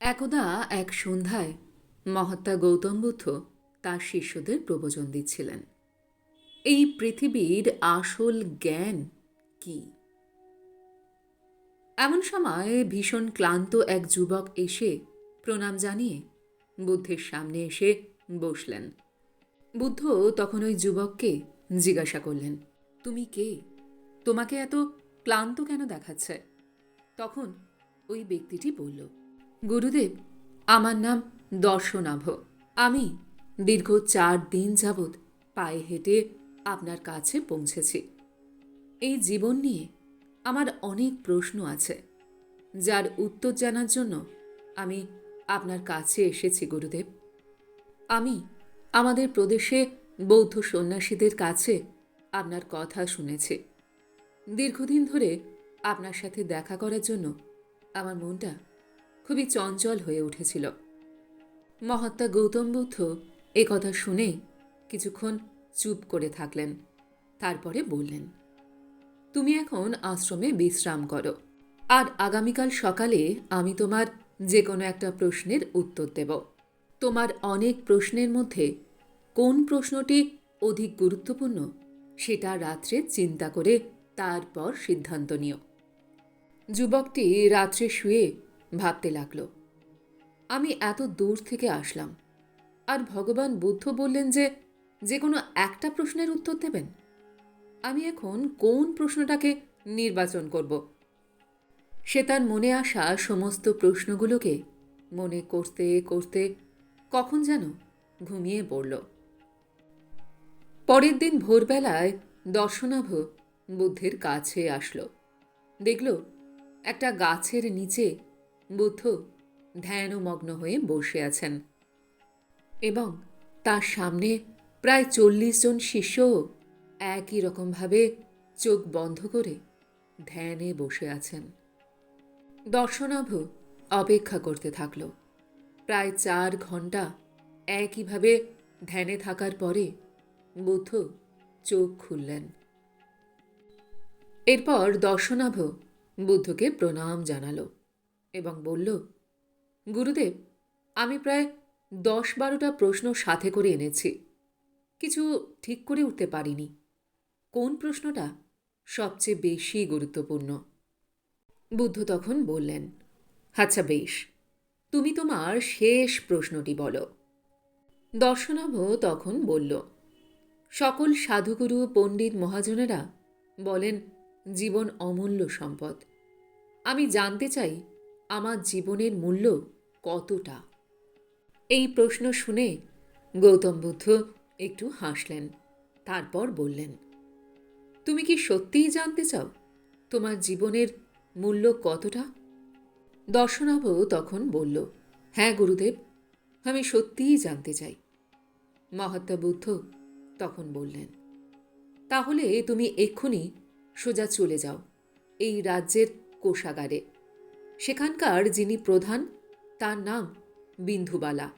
একদা এক সন্ধ্যায় মহাত্মা গৌতম বুদ্ধ তার শিষ্যদের প্রবচন দিচ্ছিলেন। এই পৃথিবীর আসল জ্ঞান কি? এমন সময় ভীষণ ক্লান্ত এক যুবক এসে প্রণাম জানিয়ে বুদ্ধের সামনে এসে বসলেন। বুদ্ধ তখন ওই যুবককে জিজ্ঞাসা করলেন, তুমি কে? তোমাকে এত ক্লান্ত কেন দেখাচ্ছে? তখন ওই ব্যক্তিটি বলল গুরুদেব, আমার নাম দর্শনাভ। আমি দীর্ঘ চার দিন যাবৎ পায়ে হেঁটে আপনার কাছে পৌঁছেছি। এই জীবন নিয়ে আমার অনেক প্রশ্ন আছে, যার উত্তর জানার জন্য আমি আপনার কাছে এসেছি, গুরুদেব। আমি আমাদের প্রদেশে বৌদ্ধ সন্ন্যাসীদের কাছে আপনার কথা শুনেছি। দীর্ঘদিন ধরে আপনার সাথে দেখা করার জন্য আমার মনটা খুবই চঞ্চল হয়ে উঠেছিল। মহাত্মা গৌতম বুদ্ধ এ কথা শুনে কিছুক্ষণ চুপ করে থাকলেন, তারপরে বললেন, তুমি এখন আশ্রমে বিশ্রাম করো। আর আগামীকাল সকালে আমি তোমার যে কোনো একটা প্রশ্নের উত্তর দেব। তোমার অনেক প্রশ্নের মধ্যে কোন প্রশ্নটি অধিক গুরুত্বপূর্ণ সেটা রাত্রে চিন্তা করে তারপর সিদ্ধান্ত নিও যুবকটি রাত্রে শুয়ে ভাবতে লাগল। আমি এত দূর থেকে আসলাম। আর ভগবান বুদ্ধ বললেন যে যে কোনো একটা প্রশ্নের উত্তর দেবেন। আমি এখন কোন প্রশ্নটাকে নির্বাচন করব? সে তার মনে আসা সমস্ত প্রশ্নগুলোকে মনে করতে করতে কখন যেন ঘুমিয়ে পড়ল। পরের দিন ভোরবেলায় দর্শনাভ বুদ্ধের কাছে আসলো। দেখল একটা গাছের নিচে বুদ্ধ ধ্যানমগ্ন হয়ে বসে আছেন এবং তার সামনে প্রায় চল্লিশ জন শিষ্যও একই রকমভাবে চোখ বন্ধ করে ধ্যানে বসে আছেন। দর্শনাভ অপেক্ষা করতে থাকল। প্রায় চার ঘণ্টা একইভাবে ধ্যানে থাকার পরে বুদ্ধ চোখ খুললেন। এরপর দর্শনাভ বুদ্ধকে প্রণাম জানালো। এবং বলল, গুরুদেব, আমি প্রায় দশ বারোটা প্রশ্ন সাথে করে এনেছি। কিছু ঠিক করে উঠতে পারিনি। কোন প্রশ্নটা সবচেয়ে বেশি গুরুত্বপূর্ণ? বুদ্ধ তখন বললেন আচ্ছা বেশ, তুমি তোমার শেষ প্রশ্নটি বলো। দর্শনাভ তখন বলল, সকল সাধুগুরু, পণ্ডিত, মহাজনেরা বলেন, জীবন অমূল্য সম্পদ। আমি জানতে চাই আমার জীবনের মূল্য কতটা? এই প্রশ্ন শুনে গৌতম বুদ্ধ একটু হাসলেন, তারপর বললেন, তুমি কি সত্যিই জানতে চাও তোমার জীবনের মূল্য কতটা? দর্শনাভ তখন বলল হ্যাঁ গুরুদেব, আমি সত্যিই জানতে চাই। মহাত্মা বুদ্ধ তখন বললেন, তাহলে তুমি এক্ষুনি সোজা চলে যাও, এই রাজ্যের কোষাগারে। সেখানকার যিনি প্রধান, তার নাম বিন্ধুবালা।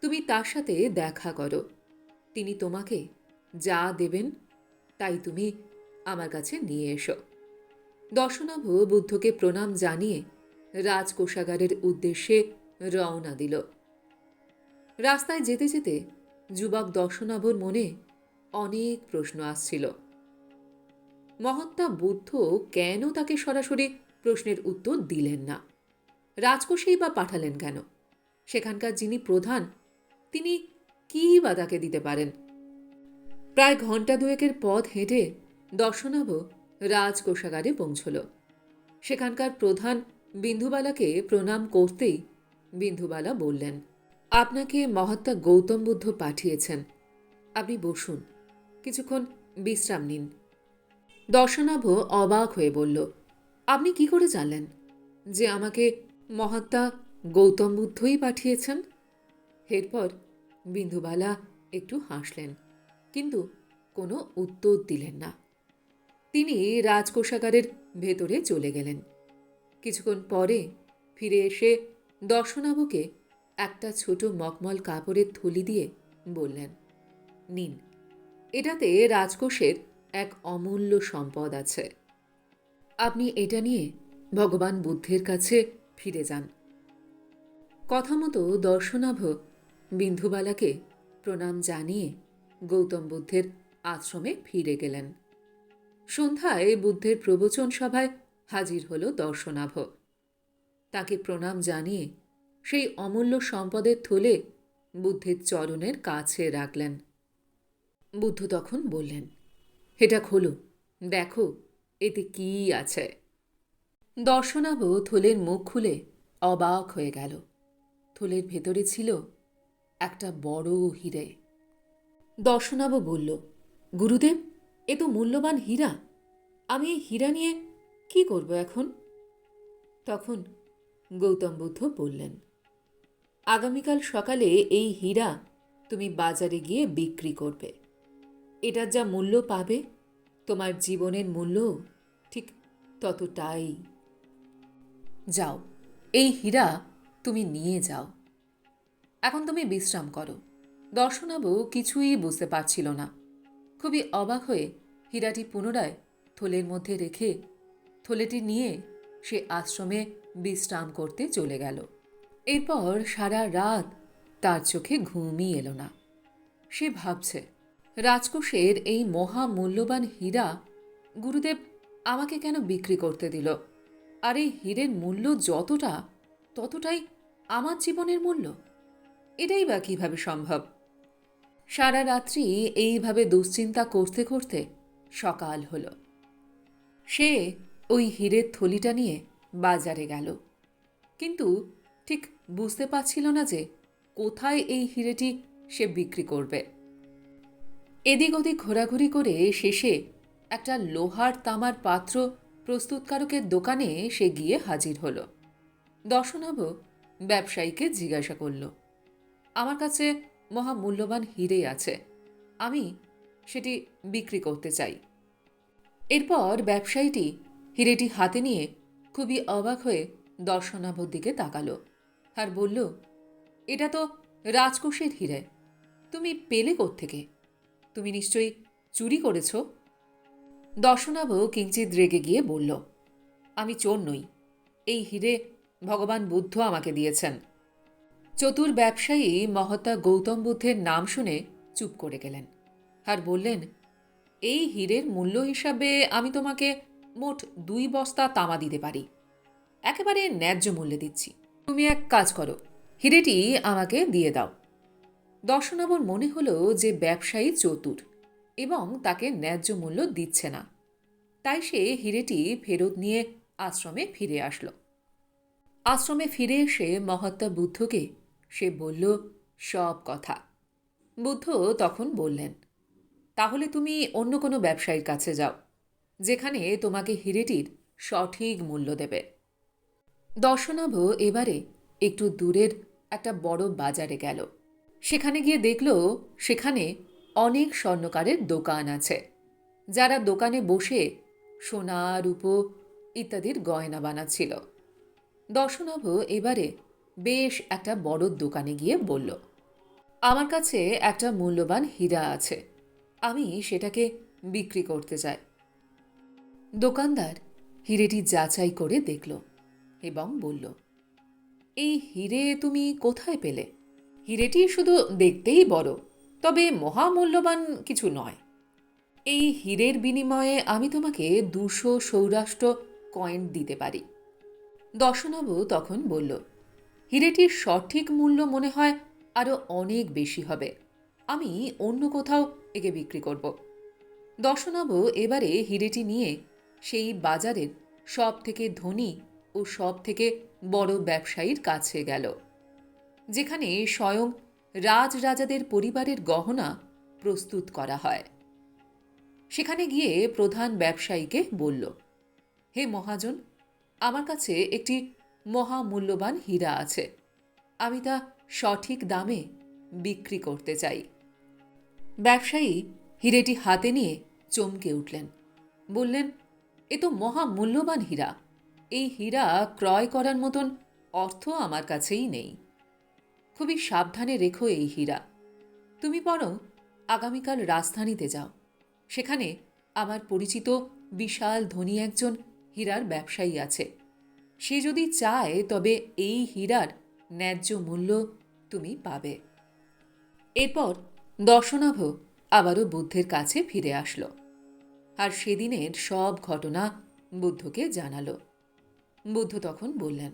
তুমি তার সাথে দেখা করো। তিনি তোমাকে যা দেবেন, তাই তুমি আমার কাছে নিয়ে এসো। দর্শনাভ বুদ্ধকে প্রণাম জানিয়ে রাজকোষাগারের উদ্দেশ্যে রওনা দিল। রাস্তায় যেতে যেতে যুবক দর্শনাভর মনে অনেক প্রশ্ন আসছিল। মহাত্মা বুদ্ধ কেন তাকে সরাসরি প্রশ্নের উত্তর দিলেন না। রাজকোষেই বা পাঠালেন কেন? সেখানকার যিনি প্রধান, তিনি কী বা তাকে দিতে পারেন? প্রায় ঘণ্টা দুয়েকের পথ হেঁটে দর্শনাভ রাজকোষাগারে পৌঁছল। সেখানকার প্রধান বিন্ধুবালাকে প্রণাম করতেই বিন্ধুবালা বললেন, আপনাকে মহাত্মা গৌতম বুদ্ধ পাঠিয়েছেন। আপনি বসুন, কিছুক্ষণ বিশ্রাম নিন। দর্শনাভ অবাক হয়ে বলল আপনি কি করে জানলেন যে আমাকে মহাত্মা গৌতম বুদ্ধই পাঠিয়েছেন? এরপর বিন্দুবালা একটু হাসলেন, কিন্তু কোনো উত্তর দিলেন না। তিনি রাজকোষাগারের ভেতরে চলে গেলেন। কিছুক্ষণ পরে ফিরে এসে দর্শনাবুকে একটা ছোট মকমল কাপড়ের থলি দিয়ে বললেন, নিন, এটাতে রাজকোষের এক অমূল্য সম্পদ আছে। আপনি এটা নিয়ে ভগবান বুদ্ধের কাছে ফিরে যান। কথা মতো দর্শনাভ বিন্ধুবালাকে প্রণাম জানিয়ে গৌতম বুদ্ধের আশ্রমে ফিরে গেলেন। সন্ধ্যায় বুদ্ধের প্রবচন সভায় হাজির হল দর্শনাভ। তাকে প্রণাম জানিয়ে সেই অমূল্য সম্পদের থলে বুদ্ধের চরণের কাছে রাখলেন। বুদ্ধ তখন বললেন, এটা খোলো, দেখো এতে কি আছে? দর্শনাভ থলের মুখ খুলে অবাক হয়ে গেল। থলের ভেতরে ছিল একটা বড় হিরে। দর্শনাভ বলল, গুরুদেব, এ তো মূল্যবান হীরা। আমি এই হীরা নিয়ে কি করব এখন? তখন গৌতম বুদ্ধ বললেন, আগামীকাল সকালে এই হীরা তুমি বাজারে গিয়ে বিক্রি করবে। এটার যা মূল্য পাবে, তোমার জীবনের মূল্য ততটাই। যাও, এই হীরা তুমি নিয়ে যাও। এখন তুমি বিশ্রাম করো। দর্শনাবু কিছুই বুঝতে পারছিল না। খুবই অবাক হয়ে হীরাটি পুনরায় থলের মধ্যে রেখে থলেটি নিয়ে সে আশ্রমে বিশ্রাম করতে চলে গেল। এরপর সারা রাত তার চোখে ঘুমই এলো না। সে ভাবছে, রাজকোষের এই মহা মূল্যবান হীরা গুরুদেব আমাকে কেন বিক্রি করতে দিল? আর এই হীরের মূল্য যতটা, ততটাই আমার জীবনের মূল্য। এটাই বা কীভাবে সম্ভব? সারা রাত্রি এইভাবে দুশ্চিন্তা করতে করতে সকাল হল। সে ওই হীরের থলিটা নিয়ে বাজারে গেল। কিন্তু ঠিক বুঝতে পারছিল না যে কোথায় এই হিরেটি সে বিক্রি করবে। এদিক ওদিক ঘোরাঘুরি করে শেষে একটা লোহার তামার পাত্র প্রস্তুতকারকের দোকানে সে গিয়ে হাজির হলো। দর্শনাভ ব্যবসায়ীকে জিজ্ঞাসা করল, আমার কাছে মহামূল্যবান হিরে আছে, আমি সেটি বিক্রি করতে চাই। এরপর ব্যবসায়ীটি হিরেটি হাতে নিয়ে খুবই অবাক হয়ে দর্শনাভর দিকে তাকালো আর বলল, এটা তো রাজকোষের হিরে, তুমি পেলে থেকে তুমি নিশ্চয়ই চুরি করেছ? দর্শনাভ কিঞ্চিত রেগে গিয়ে বলল, আমি চোর নই। এই হিরে ভগবান বুদ্ধ আমাকে দিয়েছেন। চতুর ব্যবসায়ী মহাত্মা গৌতম বুদ্ধের নাম শুনে চুপ করে গেলেন আর বললেন, এই হীরের মূল্য হিসাবে আমি তোমাকে মোট দুই বস্তা তামা দিতে পারি। একেবারে ন্যায্য মূল্যে দিচ্ছি। তুমি এক কাজ করো, হিরেটি আমাকে দিয়ে দাও। দর্শনাবর মনে হলো যে ব্যবসায়ী চতুর। এবং তাকে ন্যায্য মূল্য দিচ্ছে না। তাই সে হিরেটি ফেরত নিয়ে আশ্রমে ফিরে আসলো। আশ্রমে ফিরে এসে মহাত্মা বুদ্ধকে সে বলল, সব কথা। বুদ্ধ তখন বললেন, তাহলে তুমি অন্য কোনো ব্যবসায়ীর কাছে যাও, যেখানে তোমাকে হিরেটির সঠিক মূল্য দেবে। দর্শনাভ এবারে একটু দূরের একটা বড় বাজারে গেল। সেখানে গিয়ে দেখল, সেখানে অনেক স্বর্ণকারের দোকান আছে। যারা দোকানে বসে সোনা, রূপো ইত্যাদির গয়না বানাচ্ছিল। দর্শনাভ এবারে বেশ একটা বড় দোকানে গিয়ে বলল, আমার কাছে একটা মূল্যবান হীরা আছে। আমি সেটাকে বিক্রি করতে চাই। দোকানদার হিরেটি যাচাই করে দেখল এবং বলল, এই হিরে তুমি কোথায় পেলে? হিরেটি শুধু দেখতেই বড়। তবে মহামূল্যবান কিছু নয়। এই হীরের বিনিময়ে আমি তোমাকে দুশো সৌরাষ্ট্র কয়েন দিতে পারি। দর্শনব তখন বলল, হিরেটির সঠিক মূল্য মনে হয় আরও অনেক বেশি হবে। আমি অন্য কোথাও একে বিক্রি করব। দর্শনব এবারে হিরেটি নিয়ে সেই বাজারের সব থেকে ধনী ও সব থেকে বড় ব্যবসায়ীর কাছে গেল, যেখানে স্বয়ং রাজরাজাদের পরিবারের গহনা প্রস্তুত করা হয়। সেখানে গিয়ে প্রধান ব্যবসায়ীকে বলল, হে মহাজন, আমার কাছে একটি মহামূল্যবান হীরা আছে। আমি তা সঠিক দামে বিক্রি করতে চাই। ব্যবসায়ী হিরেটি হাতে নিয়ে চমকে উঠলেন। বললেন, এ তো মহামূল্যবান হীরা। এই হীরা ক্রয় করার মতন অর্থ আমার কাছেই নেই। খুবই সাবধানে রেখো এই হীরা। তুমি বরং আগামীকাল রাজধানীতে যাও। সেখানে আমার পরিচিত বিশাল ধনী একজন হীরার ব্যবসায়ী আছে। সে যদি চায়, তবে এই হীরার ন্যায্য মূল্য তুমি পাবে। এরপর দর্শনাভ আবারও বুদ্ধের কাছে ফিরে আসলো। আর সেদিনের সব ঘটনা বুদ্ধকে জানালো। বুদ্ধ তখন বললেন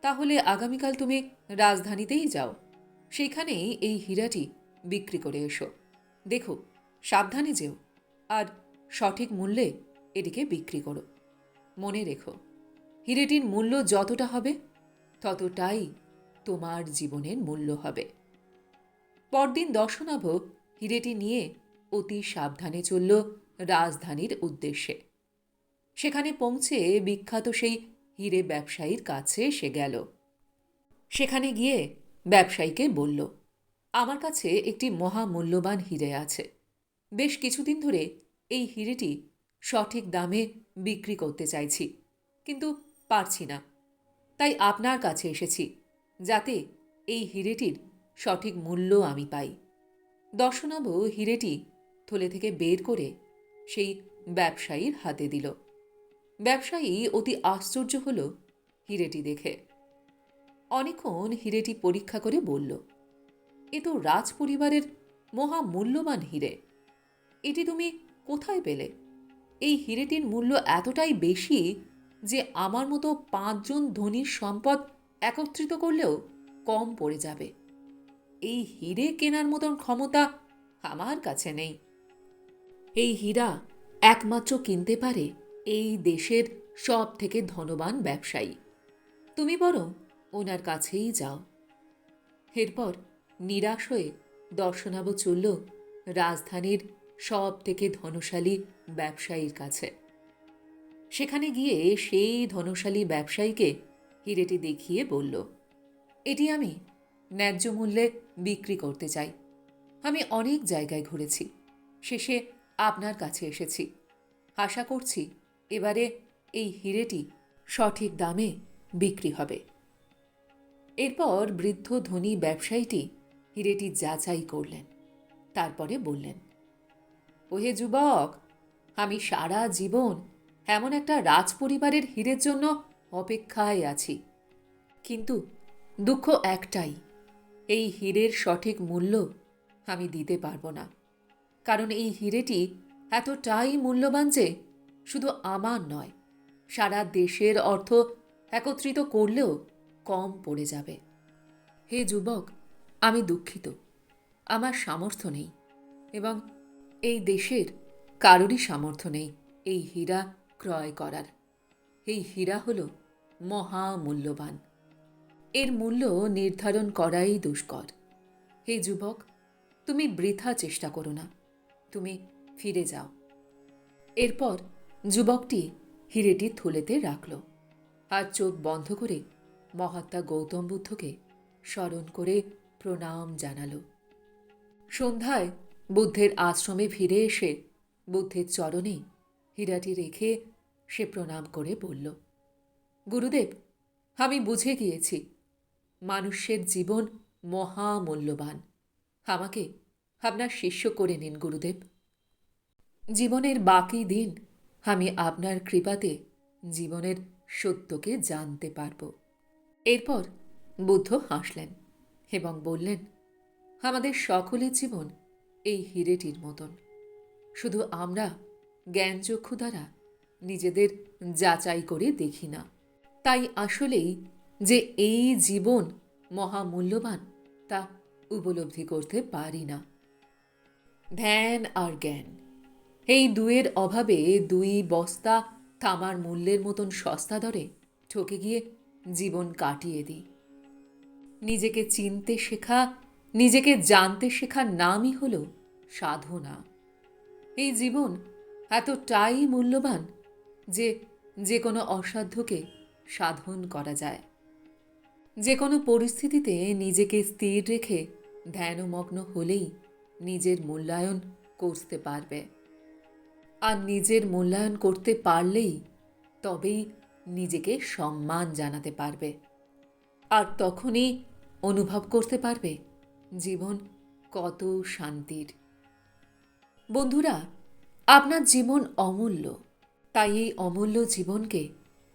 তাহলে আগামীকাল তুমি রাজধানীতেই যাও। সেখানেই এই হীরাটি বিক্রি করে এসো। দেখো, সাবধানে যেও, আর সঠিক মূল্যে এটিকে বিক্রি করো। মনে রেখো, হিরেটির মূল্য যতটা হবে, ততটাই তোমার জীবনের মূল্য হবে। পরদিন দর্শনাভ হিরেটি নিয়ে অতি সাবধানে চলল রাজধানীর উদ্দেশ্যে। সেখানে পৌঁছে বিখ্যাত সেই হিরে ব্যবসায়ীর কাছে সে গেল। সেখানে গিয়ে ব্যবসায়ীকে বলল, আমার কাছে একটি মহামূল্যবান হিরে আছে। বেশ কিছুদিন ধরে এই হিরেটি সঠিক দামে বিক্রি করতে চাইছি, কিন্তু পারছি না। তাই আপনার কাছে এসেছি, যাতে এই হিরেটির সঠিক মূল্য আমি পাই। দর্শনাব হিরেটি থলে থেকে বের করে সেই ব্যবসায়ীর হাতে দিল। ব্যবসায়ী অতি আশ্চর্য হল হিরেটি দেখে। অনেকক্ষণ হিরেটি পরীক্ষা করে বলল, এ তো রাজ পরিবারের মহামূল্যবান হিরে। এটি তুমি কোথায় পেলে? এই হিরেটির মূল্য এতটাই বেশি যে আমার মতো পাঁচজন ধনীর সম্পদ একত্রিত করলেও কম পড়ে যাবে। এই হিরে কেনার মতন ক্ষমতা আমার কাছে নেই। এই হীরা একমাত্র কিনতে পারে এই দেশের সব থেকে ধনবান ব্যবসায়ী। তুমি বরং ওনার কাছেই যাও। এরপর নিরাশ হয়ে দর্শনাব চলল রাজধানীর সব থেকে ধনশালী ব্যবসায়ীর কাছে। সেখানে গিয়ে সেই ধনশালী ব্যবসায়ীকে হিরেটি দেখিয়ে বলল, এটি আমি ন্যায্য মূল্যে বিক্রি করতে চাই। আমি অনেক জায়গায় ঘুরেছি। শেষে আপনার কাছে এসেছি। আশা করছি এবারে এই হিরেটি সঠিক দামে বিক্রি হবে। এরপর বৃদ্ধ ধনী ব্যবসায়ীটি হিরেটি যাচাই করলেন। তারপরে বললেন, ওহে যুবক, আমি সারা জীবন এমন একটা রাজপরিবারের হীরের জন্য অপেক্ষায় আছি। কিন্তু দুঃখ একটাই, এই হীরের সঠিক মূল্য আমি দিতে পারব না। কারণ এই হিরেটি এতটাই মূল্যবান যে শুধু আমার নয়, সারা দেশের অর্থ একত্রিত করলেও কম পড়ে যাবে। হে যুবক, আমি দুঃখিত, আমার সামর্থ্য নেই এবং এই দেশের কারোরই সামর্থ্য নেই এই হীরা ক্রয় করার। এই হীরা হল মহামূল্যবান। এর মূল্য নির্ধারণ করাই দুষ্কর। হে যুবক, তুমি বৃথা চেষ্টা করো না, তুমি ফিরে যাও। এরপর যুবকটি হিরেটি থলেতে রাখল আর চোখ বন্ধ করে মহাত্মা গৌতম বুদ্ধকে স্মরণ করে প্রণাম জানালো। সন্ধ্যায় বুদ্ধের আশ্রমে ফিরে এসে বুদ্ধের চরণে হীরাটি রেখে সে প্রণাম করে বলল, গুরুদেব, আমি বুঝে গিয়েছি, মানুষের জীবন মহামূল্যবান। আমাকে আপনার শিষ্য করে নিন, গুরুদেব। জীবনের বাকি দিন আমি আপনার কৃপাতে জীবনের সত্যকে জানতে পারব। এরপর বুদ্ধ হাসলেন এবং বললেন, আমাদের সকলের জীবন এই হিরেটির মতন। শুধু আমরা জ্ঞানচক্ষু দ্বারা নিজেদের যাচাই করে দেখি না। তাই আসলেই যে এই জীবন মহামূল্যবান, তা উপলব্ধি করতে পারি না। ধ্যান আর জ্ঞান। এই দুয়ের অভাবে দুই বস্তা তামার মূল্যের মতন সস্তা দরে ঠকে গিয়ে জীবন কাটিয়ে দিই। নিজেকে চিনতে শেখা, নিজেকে জানতে শেখার নামই হল সাধনা। এই জীবন এতটাই মূল্যবান যে যে কোনো অসাধ্যকে সাধন করা যায়। যে কোনো পরিস্থিতিতে নিজেকে স্থির রেখে ধ্যানমগ্ন হলেই নিজের মূল্যায়ন করতে পারবে। আর নিজের মূল্যায়ন করতে পারলেই তবেই নিজেকে সম্মান জানাতে পারবে। আর তখনই অনুভব করতে পারবে জীবন কত শান্তির। বন্ধুরা, আপনার জীবন অমূল্য, তাই এই অমূল্য জীবনকে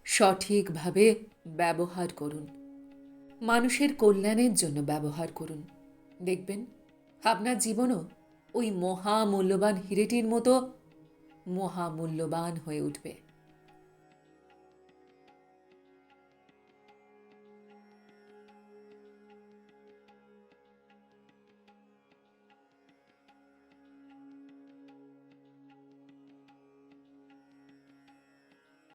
সঠিকভাবে ব্যবহার করুন। মানুষের কল্যাণের জন্য ব্যবহার করুন। দেখবেন, আপনার জীবনও ওই মহামূল্যবান হিরেটির মতো মহামূল্যবান হয়ে উঠবে।